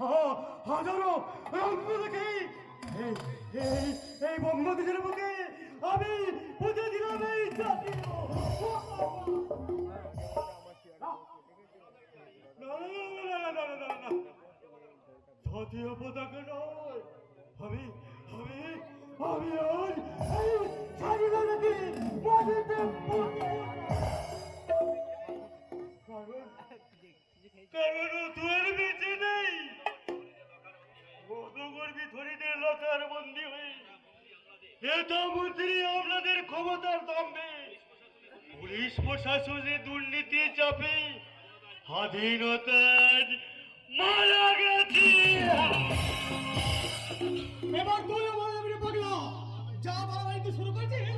হা- হাজারো দেখে এই বঙ্গদেশের বুকে আমি পুজো দিলাম এই জাতীয় পতাকা নয় আমি আমি আমি আজ এই স্বাধীনতাকে মাটিতে পুঁতে কারণ নেই মধুগর্ভী ধরিতে লোকার বন্দি হয়ে। নেতা মন্ত্রী, আপনাদের ক্ষমতার দম্ভে। পুলিশ প্রশাসনে দুর্নীতি চাপে, স্বাধীনতার মারা গেছে এবার তুই এমনি পাগলা, যা বাড়াবাড়ি তুই শুরু করছিস।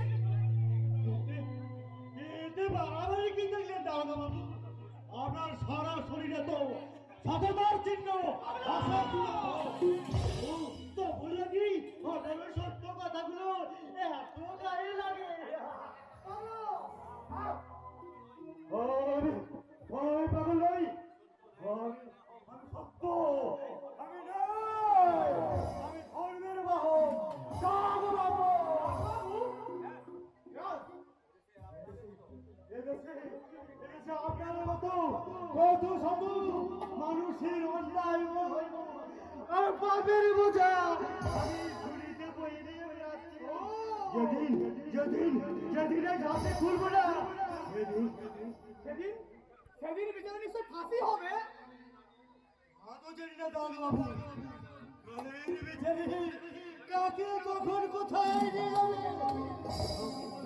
এতে বাড়াবাড়ি কি দাদা বাবু? আপনার সারা শরীরে তো সততার চিহ্ন কি সত্য কথাগুলো এত গায়ে লাগে। ওই পাগল আমি সত্য। আর পাপের বোঝা। আমি যেদিন যেদিন খুলবো না। ফাঁসি হবে। আদৌ জানি না কাকে, কখন, কোথায় নিয়ে যাবে?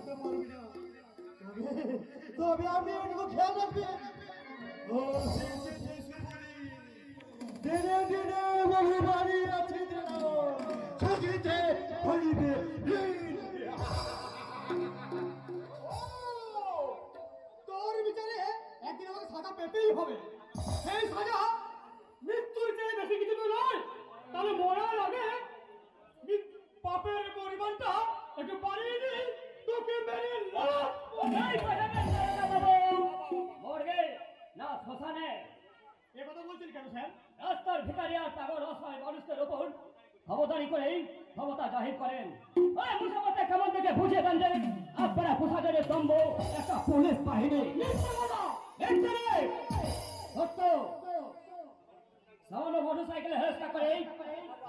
তবে তবে আপনি খেয়াল রাখবেন দিনে দিনে বহু আছে ছুটিতে হইবে তোর বিচারে একদিন আমাকে সাজা পেতেই হবে। সেই সাজা মৃত্যুর চেয়ে বেশি কিছু তো নয়। তাহলে মরার আগে পাপের পরিমাণটা একটু বাড়িয়ে দিই। তোকে মেরে লাশ বলছেন কেন, স্যার? রাস্তার ভিকারিয়া পাগল অসহায় মানুষদের ওপর ক্ষমতারি করেই ক্ষমতা জাহির করেন। ওই মুসাফতে কেমন থেকে বুঝিয়ে দেন যে আপনারা প্রশাসনের স্তম্ভ একটা পুলিশ বাহিনী? সত্য। সামান্য মোটরসাইকেলে হেরস্তা করে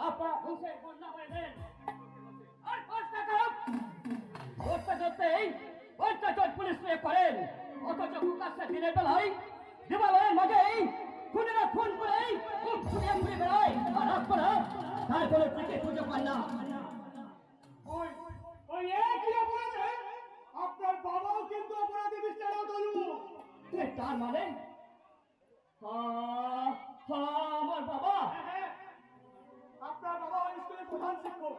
আপনারা ঘুষের বন্যা হয়ে দেন আর পাঁচ টাকা করতে করতেই অত্যাচার পুলিশ করেন। অথচ প্রকাশ্যে দিনের বেলায় দেবালয়ের মাঝেই খুনেরা খুন করেই খুব ছুটিয়ে ঘুরে বেড়ায় আর আপনারা তার কোনো থেকে খুঁজে পান না। ওই ওই একই অপরাধে আপনার বাবাও কিন্তু অপরাধী মিস্টার এ তার মানে? আমার বাবা। আপনার বাবা স্কুলের প্রধান শিক্ষক।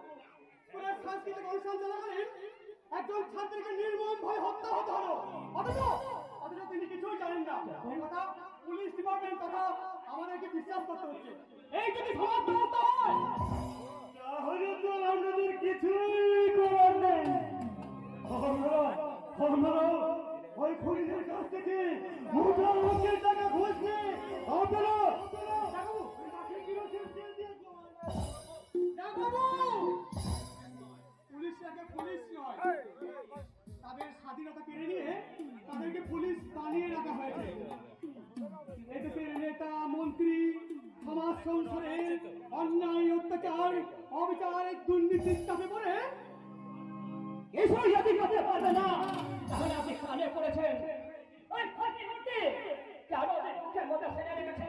স্কুলের সাংস্কৃতিক অনুষ্ঠান চলাকালীন একজন ছাত্রীকে নির্মম ভয় হত্যা হতে হলো। অথচ অথচ তিনি কিছুই জানেন না। কথা পুলিশ ডিপার্টমেন্ট কথা আমাদেরকে বিশ্বাস করতে হচ্ছে। এই যদি সমাজ ব্যবস্থা হয় অত্যাচার অবিচার দুর্নীতির চাপে পড়ে। এসব জাতি করতে পারবে না। তাহলে আপনি কানে পড়েছেন ওই ফাঁকি হতে কেন? মুখের মধ্যে সেরে রেখেছে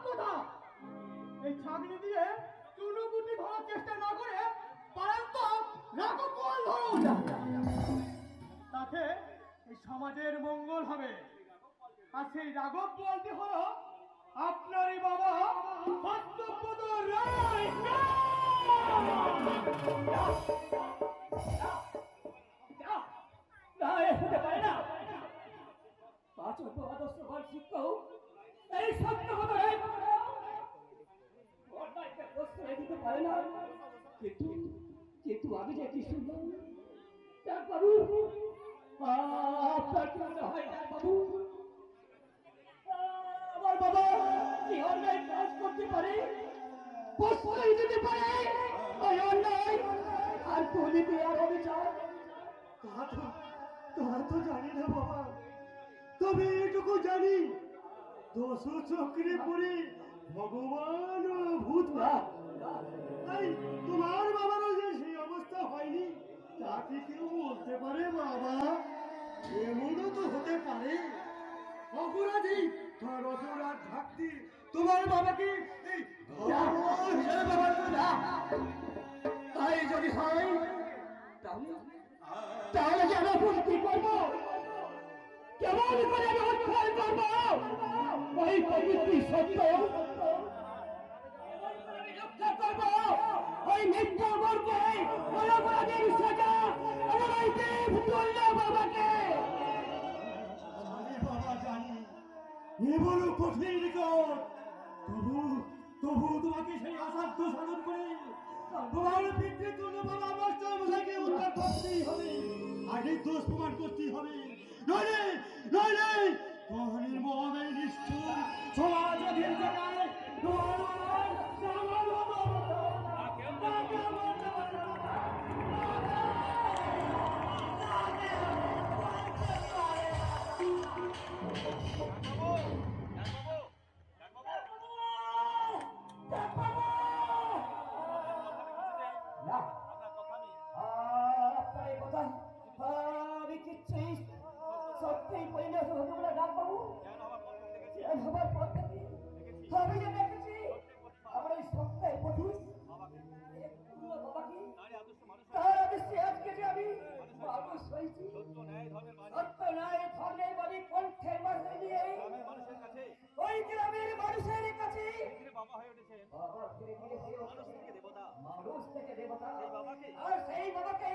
এই ছাগনি দিয়ে চুনুকুটি ধরার চেষ্টা না করে পারেন তো রাখো বল ধরুন তাতে এই সমাজের মঙ্গল হবে। আর সেই রাঘব বলটি হলো আপনারই বাবা সত্যপদ রায়। কিন্তু কিন্তু আমি যে কি শুনলাম ডাকবাবু আপনার কি মনে হয় ডাকবাবু আমার বাবা কি অন্যায় কাজ করতে পারে? প্রশ্রয় দিতে পারে। ওই অন্যায় আর তুলিতে আর অবিচার? তা তো তা তো জানি না বাবা। তবে এটুকু জানি দশ চক্রে পড়ে ভগবান ভূত। ভাব। তোমার বাবারও যে সেই অবস্থা হয়নি, তা কেউ বলতে পারে বাবা? এমনও তো হতে পারে। অপরাধী তার অপরাধ থাকতে তোমার বাবাকে ব্যবহার তাই যদি হয়, তাহলে তাহলে কি আমরা করব? কেমন করে উদ্ধার করব? ওই পবিত্র সত্য উদ্ধার করব ওই মৃত্যু মরকে অপরাধের সাজা আমার ওই বাবাকে। বাবা, জানি। এ বড় কঠিন নিকট তবু তবু তোমাকে সেই অসাধ্য সাধন করে তোমার পিতৃতুল্য বাবা মাস্টার মশাইকে উদ্ধার করতেই হবে। আগে দোষ প্রমাণ করতেই হবে। নইলে নইলে রেখেছেন মানুষ থেকে দেবতা। মানুষ থেকে দেবতা। সেই বাবাকে। আর সেই বাবাকে